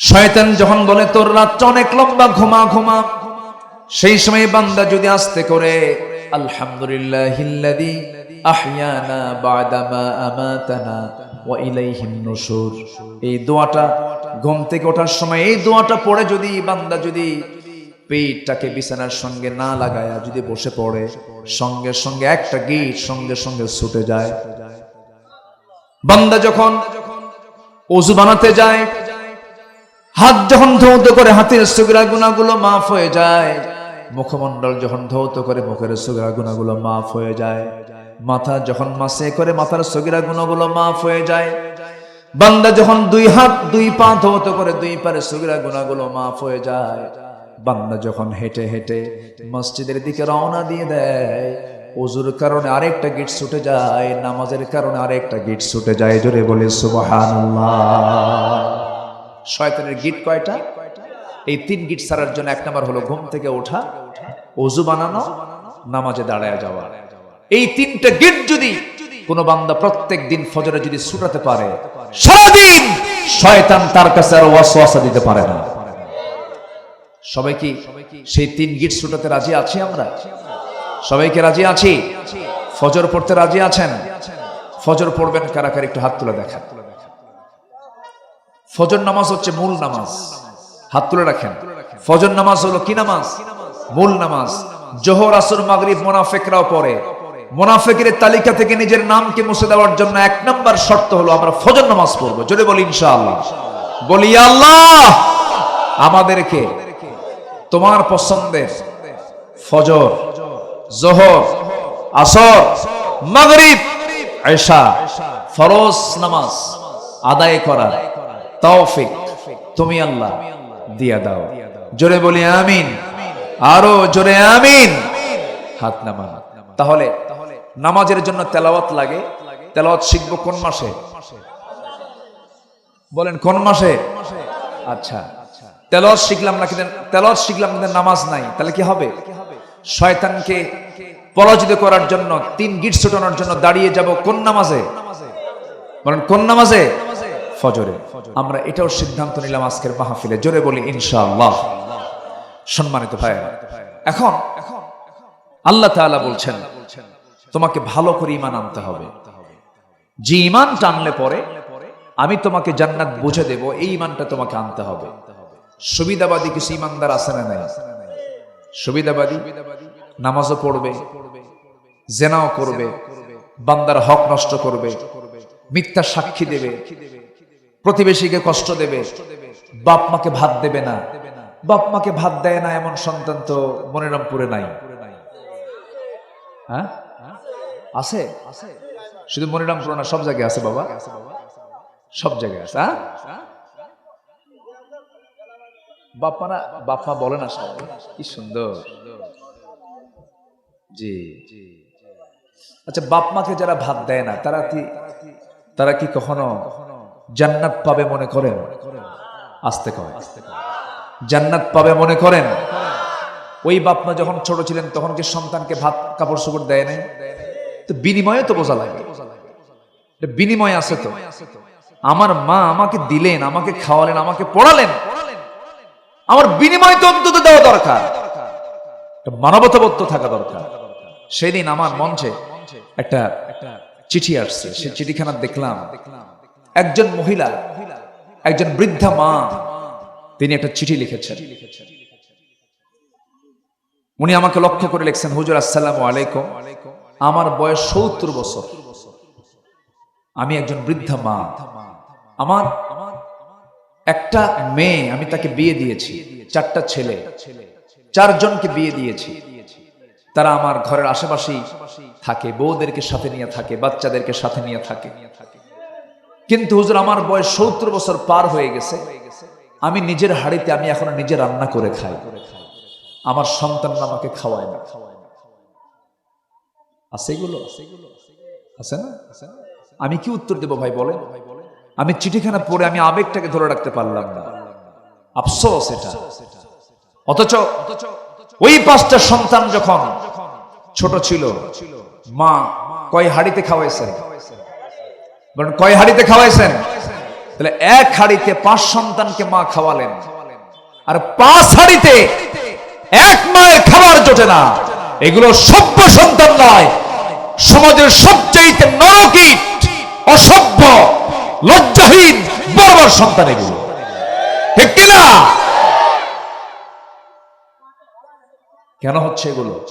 শয়তান যখন বলে, তোর রাতটা অনেক লম্বা ঘুমা ঘুমা। সেই সময় বান্দা যদি আসতে করে আলহামদুলিল্লাহিল্লাযী আহইয়ানা বাদামা আমাতানা এই দোয়াটা ঘুম থেকে ওঠার সময়, এই দোয়াটা পড়ে যদি বান্দা যদি পেটটাকে বিছানার সঙ্গে না লাগায়া যদি বসে পড়ে, সঙ্গে সঙ্গে একটা গিট সঙ্গে সঙ্গে ছুটে যায়। বান্দা যখন অজু বানাতে যায় হাত যখন ধৌত করে হাতের সুগরা গুণাগুলো মাফ হয়ে যায়, মুখমণ্ডল যখন ধৌত করে মুখের সুগরা গুণাগুলো মাফ হয়ে যায়, মাথা যখন মাসে করে মাথার সগিরা গুণাগুলো মাফ হয়ে যায়, বান্দা যখন দুই হাত দুই পা ধৌত করে দুই পারে সগিরা গুণাগুলো মাফ হয়ে যায়, বান্দা যখন হেঁটে হেঁটে মসজিদের দিকে রওনা দিয়ে দেয় অজুর কারণে আরেকটা গিট ছুটে যায়, নামাজের কারণে আরেকটা গিট ছুটে যায়, জোরে বলে সুবহানাল্লাহ। শয়তানের গিট কয়টা? এই তিন গিট সারার জন্য এক নাম্বার হলো ঘুম থেকে ওঠা অজু বানানো, নামাজে দাঁড়ায় যাওয়া। এই তিনটা গিট যদি কোন বান্দা প্রত্যেক দিন ফজরে যদি ছুটাতে পারে, সারাদিন শয়তান তার কাছে আর ওয়াসওয়াসা দিতে পারে না। সবাই কি সেই তিন গিট ছুটাতে রাজি আছি আমরা? সবাইকে রাজি আছি? ফজর পড়তে রাজি আছেন? ফজর পড়বেন, কারাকার একটু হাত তুলে দেখা ফজর নামাজ হচ্ছে মূল নামাজ। হাত তুলে রাখেন। ফজর নামাজ হলো কি নামাজ? মূল নামাজ। জোহর, আসর, মাগরিব মোনাফেকরাও পড়ে। মোনাফেকের তালিকা থেকে নিজের নামকে মুছে দেওয়ার জন্য এক নাম্বার শর্ত হলো আমরা ফজর নামাজ পড়ব। যদি বলি ইনশাআল্লাহ। বলি, আল্লাহ, আমাদেরকে তোমার পছন্দের ফজর, জোহর, আসর, মাগরিব, এশা, ফরজ নামাজ আদায় করার তৌফিক তুমি আল্লাহ দিয়া দাও। জোরে বলি আমিন। আরও জোরে আমিন। হাত নামান। তাহলে নামাজের জন্য তেলাওয়াত লাগে। তেলাওয়াত শিখব কোন মাসে? বলেন, কোন মাসে? আচ্ছা। তেলাওয়াত শিখলাম না কিন্তু তেলাওয়াত শিখলাম কিন্তু নামাজ নাই। তাহলে কি হবে? শয়তানকে পরাজিত করার জন্য, তিন গিট ছুটানোর জন্য দাঁড়িয়ে যাব কোন নামাজে? বলেন, কোন নামাজে? ফজরে। আমরা এটাও সিদ্ধান্ত নিলাম আজকের মাহফিলে। জোরে বলি, ইনশাআল্লাহ। সম্মানিত ভাইয়েরা, এখন আল্লাহ তাআলা বলছেন, তোমাকে ভালো করে ইমান আনতে হবে। যে ইমান টানলে পরে আমি তোমাকে জান্নাত বুঝে দেব, এই ইমানটা তোমাকে আনতে হবে। সুবিধাবাদী কিছু ইমানদার আছে না নাই? সুবিধাবাদী? নামাজও পড়বে, জেনাও করবে, বান্দার হক নষ্ট করবে, মিথ্যা সাক্ষী দেবে প্রতিবেশীকে কষ্ট দেবে, বাপ মাকে ভাত দেবে না। বাপ মাকে ভাত দেয় না এমন সন্তান তো মনিরামপুরে নাই। হ্যাঁ? আছে? শুধু মনিরামপুর না, সব জায়গায় আছে বাবা। সব জায়গায় আছে হ্যাঁ? বাপ্পা না বাপ্পা বলে না সব। কি সুন্দর। জি। আচ্ছা বাপ মাকে যারা ভাত দেয় না, তারা কি তারা কি কখনো জান্নাত পাবে মনে করেন? আসতে কয়। জান্নাত পাবে মনে করেন? ওই বাপ মা যখন ছোট ছিলেন, তখন কি সন্তানকে ভাত, কাপড় চোপড় দেয় নাই? তো বিনিময়ে তো বোঝা লাগে। বিনিময় আছে তো। আমার মা আমাকে দিলেন, আমাকে খাওয়ালেন, আমাকে পড়ালেন। আমার বিনিময় তো অন্তত দেওয়া দরকার। তো থাকা দরকার। সেদিন আমার মঞ্চে একটা চিঠি আসছে। সেই চিঠিখানা দেখলাম দেখলাম। একজন মহিলা, একজন বৃদ্ধা মা, তিনি একটা চিঠি লিখেছেন। উনি আমাকে লক্ষ্য করে লিখছেন, হুজুর, আসসালামু আলাইকুম। আমার বয়স সত্তর বছর। আমি একজন বৃদ্ধা মা। আমার একটা মেয়ে, আমি তাকে বিয়ে দিয়েছি। চারটা ছেলে। চারজনকে বিয়ে দিয়েছি। তারা আমার ঘরের আশেপাশেই থাকে। বউদেরকে সাথে নিয়ে থাকে, বাচ্চাদেরকে সাথে নিয়ে থাকে। কিন্তু হুজুর, আমার বয়স সত্তর বছর পার হয়ে গেছে। আমি নিজের হাড়িতে আমি এখন নিজে রান্না করে খাই। আমার সন্তান আমাকে খাওয়ায় না। আছে এগুলো? আছে না? আমি কি উত্তর দেব ভাই বলে আমি চিঠিখানা পড়ে আমি আবেগটাকে ধরে রাখতে পারলাম না। আফসোস এটা। অথচ ওই পাঁচটা সন্তান যখন ছোট ছিল, মা কয় হাড়িতে খাওয়াইছেন বলেন কয় হাড়িতে খাওয়াইছেন? তাহলে এক হাড়িতে পাঁচ সন্তানকে মা খাওয়ালেন। আর পাঁচ হাড়িতে এক মায়ের খাবার জোটে না। এগুলো সভ্য সন্তান নয়। সমাজের সবচেয়ে নরকীট, অসভ্য, লজ্জাহীন বর্বর সন্তান এগুলো। ঠিক কিনা কেন হচ্ছে এগুলো?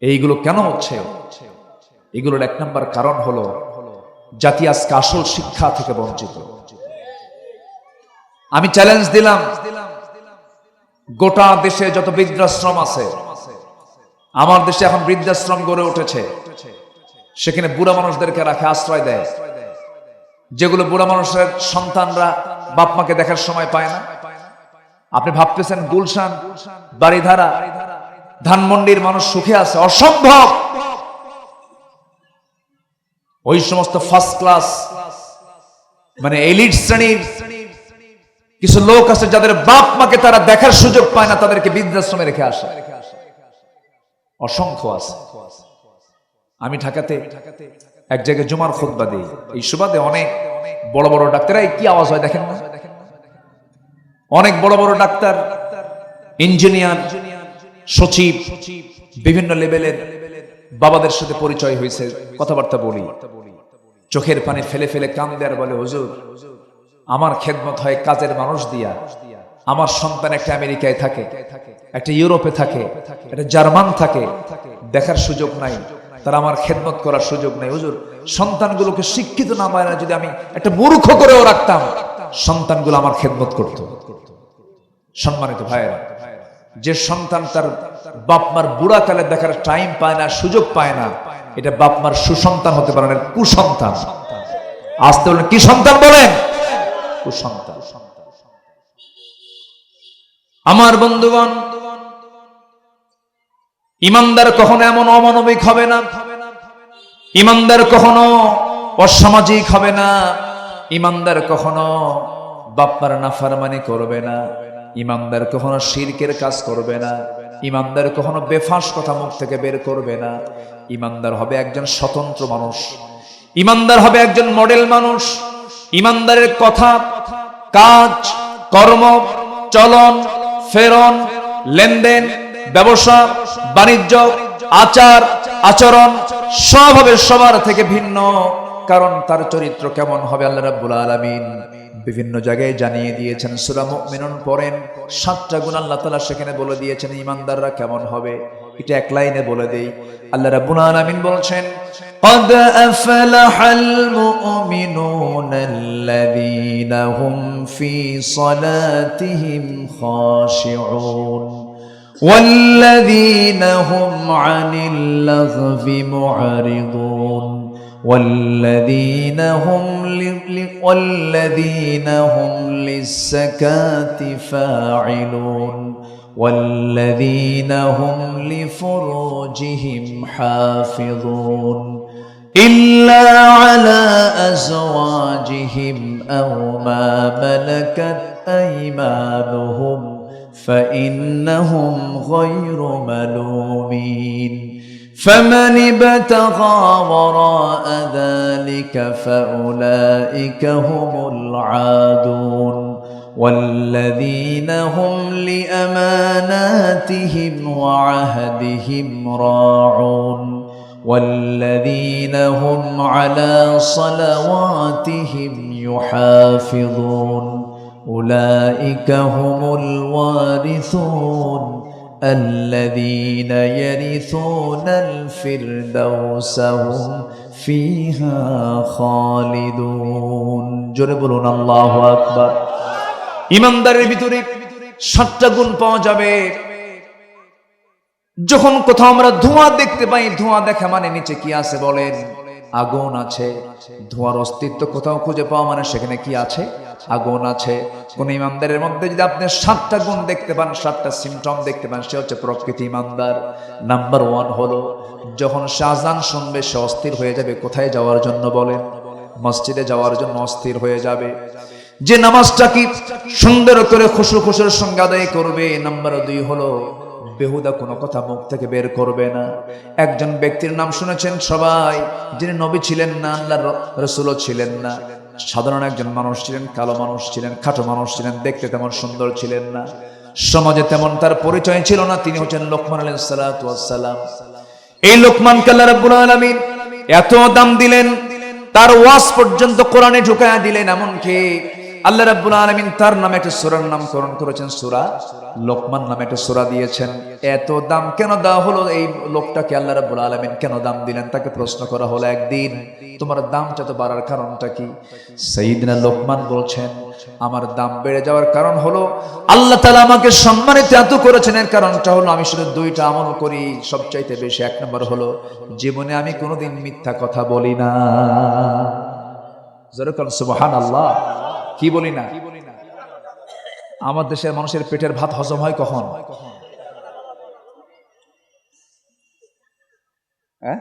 এইগুলো কেন হচ্ছে? এগুলোর এক নম্বর কারণ হলো জাতি আজকে আসল শিক্ষা থেকে বঞ্চিত। আমি চ্যালেঞ্জ দিলাম। গোটা দেশে যত বৃদ্ধাশ্রম আছে, আমার দেশে এখন বৃদ্ধাশ্রম গড়ে উঠেছে। সেখানে বুড়া মানুষদেরকে রাখে আশ্রয় দেয়। যেগুলো বুড়া মানুষের সন্তানরা বাপ মাকে দেখার সময় পায় না। আপনি ভাবতেছেন, গুলশান বাড়িধারা ধানমন্ডির মানুষ সুখে আছে? অসম্ভব! ওই সমস্ত ফার্স্ট ক্লাস মানে এলিট শ্রেণির কিছু লোক আছে যাদের বাপ মাকে তারা দেখার সুযোগ পায় না, তাদেরকে বৃদ্ধাশ্রমে রেখে আসে। অসংখ্য আছে। আমি ঢাকাতে এক জায়গায় জুমার খুতবা দিই। এই সুবাদে অনেক বড় বড় ডাক্তাররা কি আওয়াজ হয় দেখেন না? অনেক বড় বড় ডাক্তার, ইঞ্জিনিয়ার, সচিব, বিভিন্ন লেভেলের বাবাদের সাথে পরিচয় হয়েছে। কথাবার্তা বলি। চোখের পানি ফেলে ফেলে কান দেয়ার বলে, হুজুর, আমার খেদমত হয় কাজের মানুষ দিয়া। আমার সন্তান একটা আমেরিকায় থাকে, একটা ইউরোপে থাকে, একটা জার্মান থাকে। দেখার সুযোগ নাই। তারা আমার খেদমত করার সুযোগ নাই। হুজুর, সন্তানগুলোকে শিক্ষিত না পায় না যদি আমি একটা মূর্খ করেও রাখতাম, সন্তানগুলো আমার খেদমত করত। সম্মানিত ভাইয়েরা, যে সন্তান তার বাপমার বুড়া কালে দেখার টাইম পায় না, সুযোগ পায় না এটা বাপমার সুসন্তান হতে পারে না কুসন্তান। আসতে বলেন কি সন্তান বলেন? কুসন্তান। আমার বন্ধুগণ, ইমানদার কখনো এমন অমানবিক হবে না। ইমানদার কখনো অসামাজিক হবে না। ইমানদার কখনো বাপ্পার নাফারমানি করবে না। ইমানদার কখনো শিরকের কাজ করবে না। ইমানদার কখনো বেফাস কথা মুখ থেকে বের করবে না। ইমানদার হবে একজন স্বতন্ত্র মানুষ। ইমানদার হবে একজন মডেল মানুষ। ইমানদারের কথা, কাজ, কর্ম, চলন, ফেরন, লেনদেন, ব্যবসা, বাণিজ্য, আচার, আচরণ, সব হবে সবার থেকে ভিন্ন। কারণ তার চরিত্র কেমন হবে আল্লাহ রাব্বুল আলামিন? বিভিন্ন জায়গায় জানিয়ে দিয়েছেন সূরা মুমিনুন পড়েন সাতটা গুণ আল্লাহ তাআলা সেখানে বলে দিয়েছেন ইমানদাররা কেমন হবে এটা এক লাইনে বলে দেই আল্লাহ রাব্বুল আলামিন বলছেন قد أفلح المؤمنون الذين هم في صلاتهم خاشعون والذين هم عن اللغو معرضون والذين هم. والذين هم للزكاة فاعلون والذين هم لفروجهم حافظون إلا على أزواجهم أو ما ملكت أيمانهم فإنهم غير ملومين فمن ابتغى وراء ذلك فأولئك هم العادون والذين هم لأماناتهم وعهدهم راعون والذين هم على صلواتهم يحافظون أولئك هم الوارثون الذين يرثون الفردوس هم فيها خالدون جربون الله أكبر ইমানদারের ভিতরে সাতটা গুণ পাওয়া যাবে যখন কোথাও আমরা ধোঁয়া দেখতে পাই ধোঁয়া দেখা মানে নিচে কি আছে বলেন আগুন আছে, ধোঁয়ার অস্তিত্ব কোথাও খুঁজে পাওয়া মানে সেখানে কি আছে? আগুন আছে। কোন ইমানদারের মধ্যে যদি আপনি সাতটা গুণ দেখতে পান, সাতটা সিমটম দেখতে পান, সে হচ্ছে প্রকৃতি ইমানদার। নাম্বার ওয়ান হলো, যখন শাহজান শুনবে, সে অস্থির হয়ে যাবে, কোথায় যাওয়ার জন্য বলেন মসজিদে যাওয়ার জন্য অস্থির হয়ে যাবে। যে নামাজটা কি সুন্দর করে খুশু খুশুর সঙ্গে আদায় করবে নাম্বার দুই হলো বেহুদা কোনো কথা মুখ থেকে বের করবে না। একজন ব্যক্তির নাম শুনেছেন সবাই, যিনি নবী ছিলেন না, আল্লাহ রসুলও ছিলেন না। সাধারণ একজন মানুষ ছিলেন, কালো মানুষ ছিলেন, খাটো মানুষ ছিলেন, দেখতে তেমন সুন্দর ছিলেন না। সমাজে তেমন তার পরিচয় ছিল না, তিনি হচ্ছেন লোকমান আলাইহিস সালাতু সালাম। এই লোকমান আল্লাহ রাব্বুল আলামিন এত দাম দিলেন, তার ওয়াজ পর্যন্ত কোরআনে ঢুকায়া দিলেন, এমনকি আল্লাহ রাব্বুল আলামিন তার নামে একটা সূরার নামকরণ করেছেন, সূরা লোকমান নামে একটা সূরা দিয়েছেন। এত দাম কেন দেওয়া হলো? এই লোকটাকে আল্লাহ রাব্বুল আলামিন কেন দাম দিলেন? তাকে প্রশ্ন করা হলো একদিন, তোমার দামটা তো বাড়ার কারণটা কি? সাইয়্যিদনা লোকমান বলছেন, আমার দাম বেড়ে যাওয়ার কারণ হলো, আল্লাহ তাআলা আমাকে সম্মানিত এত করেছেন, এর কারণটা হলো আমি শুধু দুইটা আমল করি, সবচাইতে বেশি এক নম্বর হলো, জীবনে আমি কোনোদিন মিথ্যা কথা বলি না। যেরকম সুবহান আল্লাহ কি বলি না? আমার দেশের মানুষের পেটের ভাত হজম হয় কখন? হ্যাঁ?